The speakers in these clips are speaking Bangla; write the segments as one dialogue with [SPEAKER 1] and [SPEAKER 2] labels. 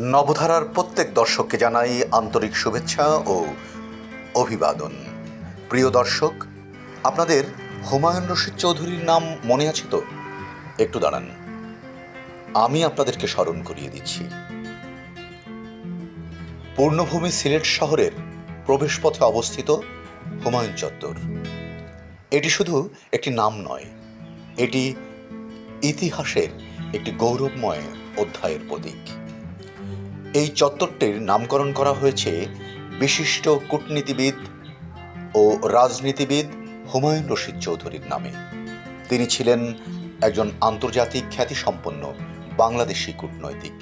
[SPEAKER 1] নবধারার প্রত্যেক দর্শককে জানাই আন্তরিক শুভেচ্ছা ও অভিবাদন। প্রিয় দর্শক, আপনাদের হুমায়ুন রশিদ চৌধুরীর নাম মনে আছে তো? একটু দাঁড়ান। আমি আপনাদেরকে স্মরণ করিয়ে দিচ্ছি। পূর্ণভূমি সিলেট শহরের প্রবেশপথে অবস্থিত হুমায়ুন চত্বর। এটি শুধু একটি নাম নয়, এটি ইতিহাসের একটি গৌরবময় অধ্যায়ের প্রতীক। এই চত্বরটির নামকরণ করা হয়েছে বিশিষ্ট কূটনীতিবিদ ও রাজনীতিবিদ হুমায়ুন রশিদ চৌধুরীর নামে। তিনি ছিলেন একজন আন্তর্জাতিক খ্যাতিসম্পন্ন বাংলাদেশি কূটনৈতিক।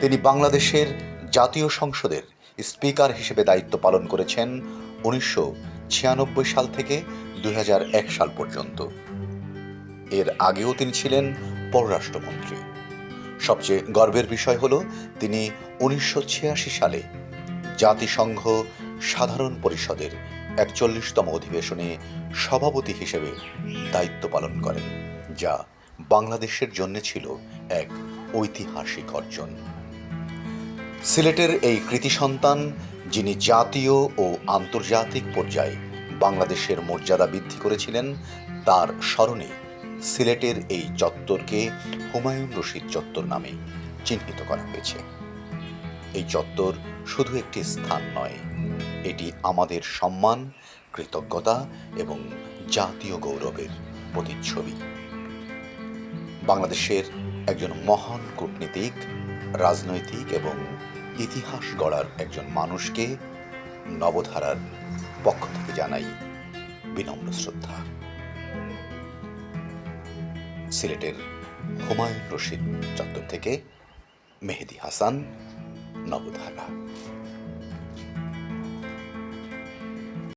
[SPEAKER 1] তিনি বাংলাদেশের জাতীয় সংসদের স্পিকার হিসেবে দায়িত্ব পালন করেছেন উনিশশো ছিয়ানব্বই সাল থেকে দু হাজার এক সাল পর্যন্ত। এর আগেও তিনি ছিলেন পররাষ্ট্রমন্ত্রী। সবচেয়ে গর্বের বিষয় হল তিনি উনিশশো ছিয়াশি সালে জাতিসংঘ সাধারণ পরিষদের একচল্লিশতম অধিবেশনে সভাপতি হিসেবে দায়িত্ব পালন করেন, যা বাংলাদেশের জন্য ছিল এক ঐতিহাসিক অর্জন। সিলেটের এই কৃতি সন্তান, যিনি জাতীয় ও আন্তর্জাতিক পর্যায়ে বাংলাদেশের মর্যাদা বৃদ্ধি করেছিলেন, তার স্মরণে সিলেটের এই চত্বরকে হুমায়ুন রশিদ চত্বর নামে চিহ্নিত করা হয়েছে। এই চত্বর শুধু একটি স্থান নয়, এটি আমাদের সম্মান, কৃতজ্ঞতা এবং জাতীয় গৌরবের প্রতিচ্ছবি। বাংলাদেশের একজন মহান কূটনীতিক, রাজনৈতিক এবং ইতিহাস গড়ার একজন মানুষকে নবধারার পক্ষ থেকে জানাই বিনম্র শ্রদ্ধা। সিলেটের হুমায়ুন রশিদ চত্বর থেকে মেহেদি হাসান নবধারা।